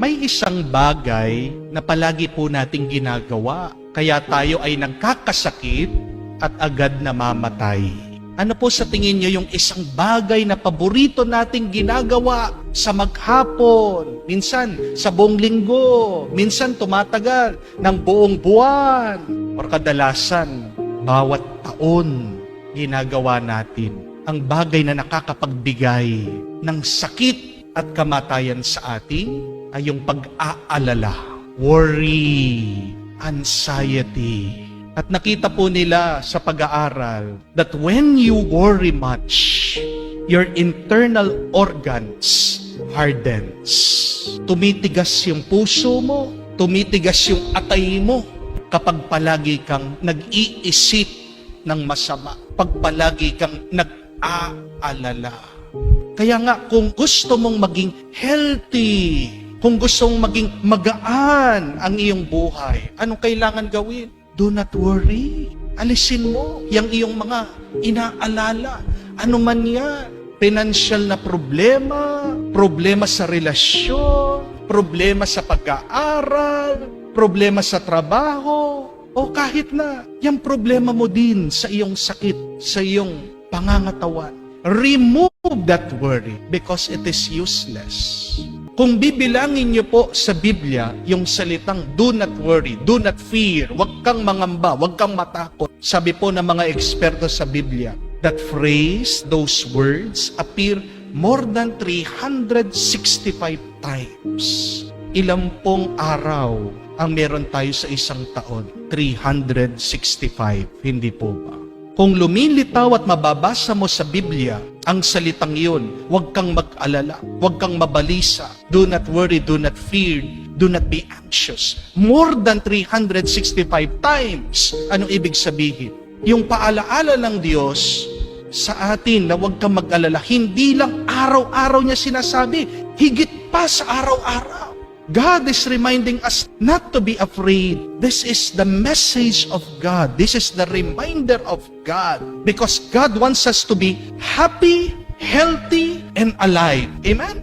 May isang bagay na palagi po nating ginagawa, kaya tayo ay nagkakasakit at agad namamatay. Ano po sa tingin nyo yung isang bagay na paborito nating ginagawa sa maghapon, minsan sa buong linggo, minsan tumatagal ng buong buwan, o kadalasan, bawat taon, ginagawa natin ang bagay na nakakapagbigay ng sakit at kamatayan sa atin ay yung pag-aalala, worry, anxiety. At nakita po nila sa pag-aaral that when you worry much, your internal organs hardens. Tumitigas yung puso mo, tumitigas yung atay mo kapag palagi kang nag-iisip ng masama, pag palagi kang nag-aalala. Kaya nga, kung gusto mong maging healthy, kung gusto mong maging magaan ang iyong buhay, anong kailangan gawin? Do not worry. Alisin mo yung iyong mga inaalala. Ano man yan. Financial na problema, problema sa relasyon, problema sa pag-aaral, problema sa trabaho, o kahit na yung problema mo din sa iyong sakit, sa iyong pangangatawan. Remove that worry because it is useless. Kung bibilangin niyo po sa Biblia yung salitang do not worry, do not fear, wag kang mangamba, wag kang matakot. Sabi po ng mga eksperto sa Biblia, that phrase, those words appear more than 365 times. Ilang pong araw ang meron tayo sa isang taon? 365, hindi po ba? Kung lumilitaw at mababasa mo sa Biblia ang salitang iyon, huwag kang mag-alala, huwag kang mabalisa, do not worry, do not fear, do not be anxious. More than 365 times. Anong ibig sabihin? Yung paalaala ng Diyos sa atin na huwag kang mag-alala, hindi lang araw-araw niya sinasabi, higit pa sa araw-araw. God is reminding us not to be afraid. This is the message of God. This is the reminder of God. Because God wants us to be happy, healthy, and alive. Amen?